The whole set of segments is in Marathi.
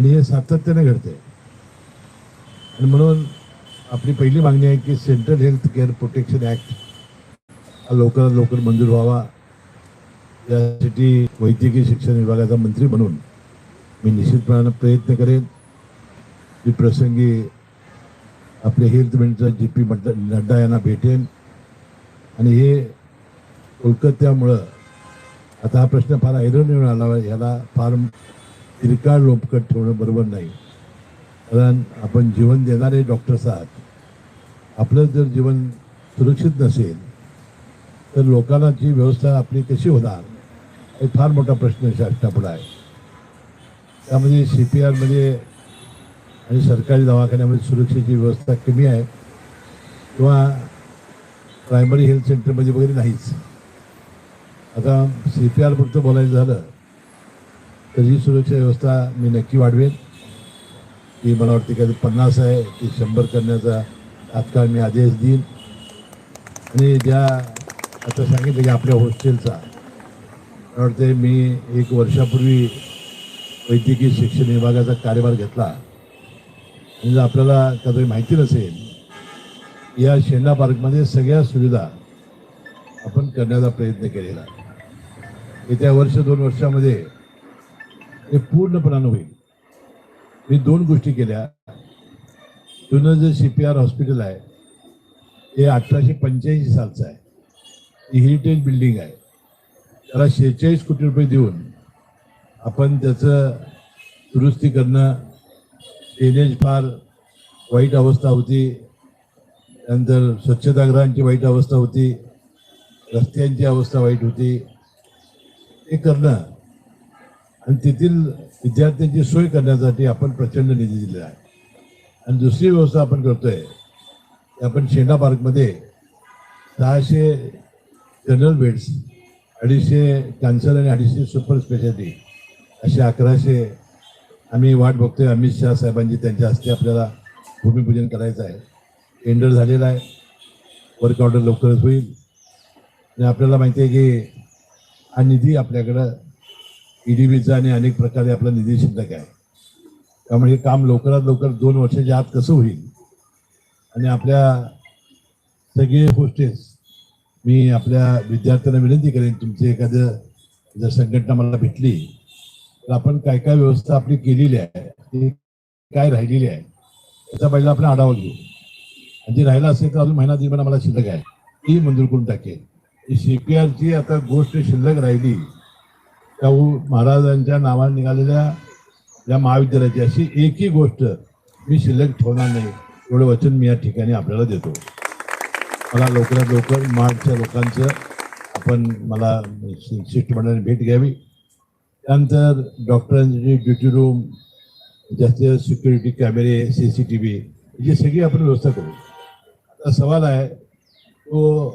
आणि हे सातत्याने घडते आणि म्हणून आपली पहिली मागणी आहे की central health care protection act हा लवकरात लवकर मंजूर व्हावा. यासाठी वैद्यकीय शिक्षण विभागाचा मंत्री म्हणून मी निश्चितपणानं प्रयत्न करेन. की प्रसंगी आपले health minister J P Nadda यांना भेटेन. आणि हे कोलकात्यामुळं आता हा प्रश्न फार ऐरण आला याला फार तिरकाळ लोपकट ठेवणं बरोबर नाही. कारण आपण जीवन देणारे डॉक्टर्स आहात. आपलं जर जीवन सुरक्षित नसेल तर लोकांची व्यवस्था आपली कशी होणार हे फार मोठा प्रश्न शासनापुढं. आहे त्यामध्ये सी पी आरमध्ये आणि सरकारी दवाखान्यामध्ये सुरक्षेची व्यवस्था कमी आहे. किंवा प्रायमरी हेल्थ सेंटरमध्ये वगैरे नाहीच. आता सी पी आर फक्त बोलायचं झालं तर ही सुरक्षा व्यवस्था मी नक्की वाढवेन. ती मला वाटते का पन्नास आहे ती शंभर करण्याचा तात्काळ मी आदेश देईन. आणि ज्या आता सांगितलं की आपल्या हॉस्टेलचा मला वाटते मी एक वर्षापूर्वी वैद्यकीय शिक्षण विभागाचा कार्यभार घेतला. आणि जर आपल्याला कधी माहिती नसेल या शेंडा पार्कमध्ये सगळ्या सुविधा आपण करण्याचा प्रयत्न केलेला. येत्या वर्ष दोन वर्षामध्ये हे पूर्णपणानं होईल. मी दोन गोष्टी केल्या. जुनं जे सी पी आर हॉस्पिटल आहे हे अठराशे पंच्याऐंशी सालचं आहे. ही हेरिटेज बिल्डिंग आहे. त्याला शेहेचाळीस कोटी रुपये देऊन आपण त्याचं दुरुस्ती करणं ड्रेनेज फार वाईट अवस्था होती. नंतर स्वच्छतागृहांची वाईट अवस्था होती. रस्त्यांची अवस्था वाईट होती. हे करणं आणि तेथील विद्यार्थ्यांची सोय करण्यासाठी आपण प्रचंड निधी दिलेला आहे. आणि दुसरी व्यवस्था आपण करतोय की आपण शेंडा पार्कमध्ये सहाशे जनरल बेड्स अडीचशे कॅन्सर आणि अडीचशे सुपर स्पेशालिटी असे अकराशे आम्ही वाट बघतोय. अमित शहा साहेबांची त्यांच्या हस्ते आपल्याला भूमिपूजन करायचं आहे. टेंडर झालेलं आहे. वर्क ऑर्डर लवकरच होईल. आणि आपल्याला माहिती आहे की हा निधी आपल्याकडं ई डी बीचा आणि अनेक प्रकारे आपला निधी शिल्लक आहे. त्यामुळे हे काम लवकरात लवकर दोन वर्षाच्या आत कसं होईल? आणि आपल्या सगळे होस्टेस मी आपल्या विद्यार्थ्यांना विनंती करेन तुमची एखादं जर संघटना मला भेटली तर आपण काय काय व्यवस्था आपली केलेली आहे ती काय राहिलेली आहे त्याचा पहिला आपण आढावा घेऊ. आणि जे राहिलं असेल तर अजून महिना दीड महिना मला शिल्लक आहे ती मंजूर करून टाकेल ही सी पी आरची आता गोष्ट शिल्लक राहिली शाहू महाराजांच्या नावाने निघालेल्या या महाविद्यालयाची अशी एकही गोष्ट मी शिल्लक ठेवणार नाही. एवढं वचन मी या ठिकाणी आपल्याला देतो. मला लवकरात लवकर महाडच्या लोकांचं आपण मला शि- शिष्टमंडळाने भेट घ्यावी. त्यानंतर डॉक्टरांची ड्युटी रूम जास्त सिक्युरिटी कॅमेरे सी सी टी व्ही याची सगळी आपण व्यवस्था करू. आता सवाल आहे तो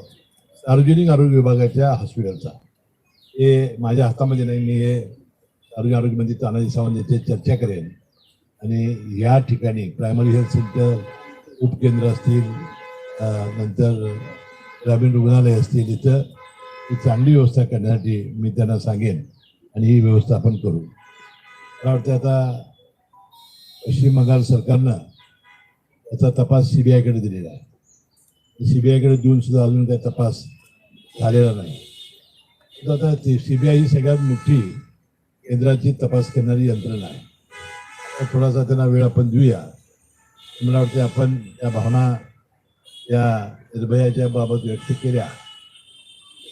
सार्वजनिक आरोग्य विभागाच्या हॉस्पिटलचा. हे माझ्या हातामध्ये नाही मी हे आरोग्य मंत्री तानाजी सावंत याचे चर्चा करेन. आणि या ठिकाणी प्रायमरी हेल्थ सेंटर उपकेंद्र असतील नंतर ग्रामीण रुग्णालय असतील इथं ही चांगली व्यवस्था करण्यासाठी मी त्यांना सांगेन आणि ही व्यवस्था आपण करू. मला वाटतं आता पश्चिम बंगाल सरकारनं याचा तपास सी बी आयकडे दिलेला आहे. सी बी आयकडे देऊन सुद्धा अजून काही तपास झालेला नाही. आता सी बी आय ही सगळ्यात मोठी केंद्राची तपास करणारी यंत्रणा आहे. तर थोडासा त्यांना वेळ आपण देऊया. मला वाटते आपण त्या भावना या निर्भयाच्या बाबत व्यक्त केल्या.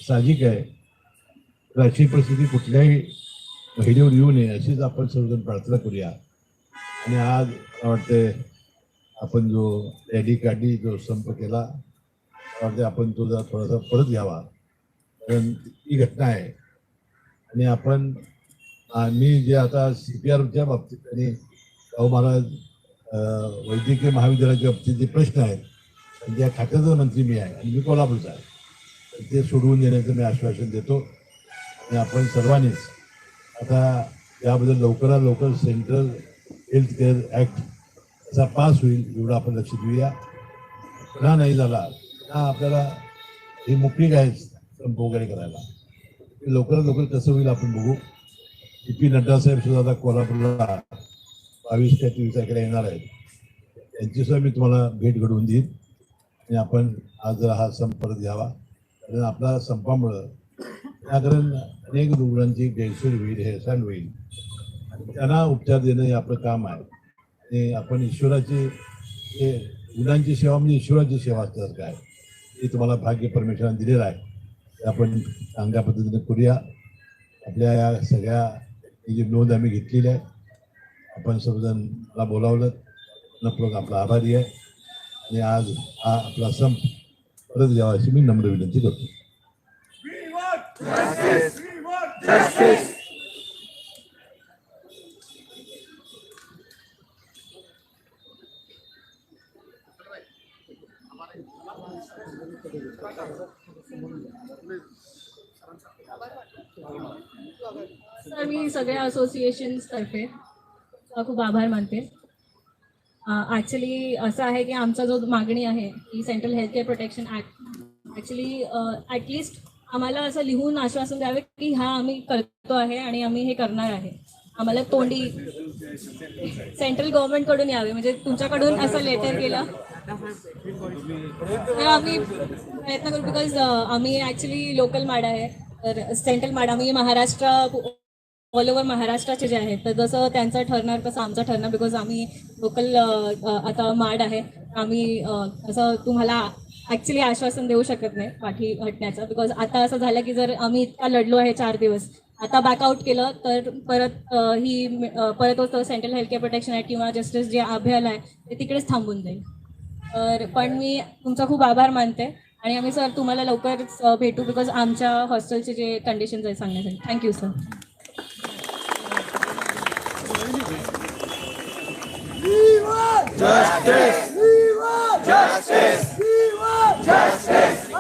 साहजिक आहे. तर अशी परिस्थिती कुठल्याही महिलेवर येऊ नये अशीच आपण सर्वजण प्रार्थना करूया. आणि आज मला वाटते आपण जो रॅली काढली जो संप केला मला वाटते आपण तो जरा थोडासा परत घ्यावा. ही घटना आहे. आणि आपण आम्ही जे आता सी पी आरच्या बाबतीत आणि शाहू महाराज वैद्यकीय महाविद्यालयाच्या बाबतीत जे प्रश्न आहेत आणि त्या खात्याचा मंत्री मी आहे आणि मी कोल्हापूरचा आहे ते सोडवून देण्याचं मी आश्वासन देतो. आणि आपण सर्वांनीच आता याबद्दल लवकरात लवकर सेंट्रल हेल्थ केअर ॲक्ट असा पास होईल एवढं आपण लक्ष देऊया पुन्हा नाही झाला पुन्हा आपल्याला हे मोकळी आहेच संप वगैरे करायला. लवकरात लवकर कसं होईल आपण बघू. ए पी नड्डा साहेब सुद्धा आता कोल्हापूरला बावीस ते तेवीस तारखेला येणार आहेत. त्यांची सुद्धा मी तुम्हाला भेट घडवून देईन. आणि आपण आज जरा हा संप परत घ्यावा. कारण आपला संपामुळं त्याकडून अनेक रुग्णांची गैरसोय होईल हेळसांड होईल. त्यांना उपचार देणं हे आपलं काम आहे. आणि आपण ईश्वराची हे रुग्णांची सेवा म्हणजे ईश्वराची सेवा असतात काय हे तुम्हाला भाग्य परमेश्वराने दिलेलं आहे. आपण चांगल्या पद्धतीने करूया आपल्या या सगळ्या ही जी नोंद आम्ही घेतलेली आहे आपण सर्वजण मला बोलावलं नपूर्वक आपला आभारी आहे आणि आज हा आपला संप परत घ्यावा अशी मी नम्र विनंती करतो We want सर मी सगळ्या असोसिएशन्स तर्फे खूप आभार मानते. ॲक्च्युली असं आहे की आमचा जो मागणी आहे की central health care protection act actually at least आम्हाला असं लिहून आश्वासन द्यावे की हा आम्ही करतो आहे आणि आम्ही हे करणार आहे. आम्हाला तोंडी सेंट्रल गव्हर्नमेंटकडून यावे. म्हणजे तुमच्याकडून असं लेटर केलं आम्ही प्रयत्न करू बिकॉज आम्ही ऍक्च्युली लोकल माड आहे. तर सेंट्रल माड आम्ही महाराष्ट्र ऑल ओव्हर महाराष्ट्राचे जे आहेत तर जसं त्यांचं ठरणार तसं आमचं ठरणार बिकॉज आम्ही लोकल आता माड आहे. आम्ही असं तुम्हाला ॲक्च्युली आश्वासन देऊ शकत नाही पाठी हटण्याचं बिकॉज आता असं झालं की जर आम्ही इतका लढलो आहे चार दिवस आता बॅकआउट केलं तर परत ही परत होतं सेंट्रल हेल्थ केअर प्रोटेक्शन आहे किंवा जस्टिस जे अभियान आहे ते तिकडेच थांबून जाईल. तर पण मी तुमचा खूप आभार मानते आणि आम्ही सर तुम्हाला लवकरच भेटू बिकॉज आमच्या हॉस्टेलचे जे कंडिशन्स आहेत सांगण्यासाठी thank you sir justice. We want justice. Justice.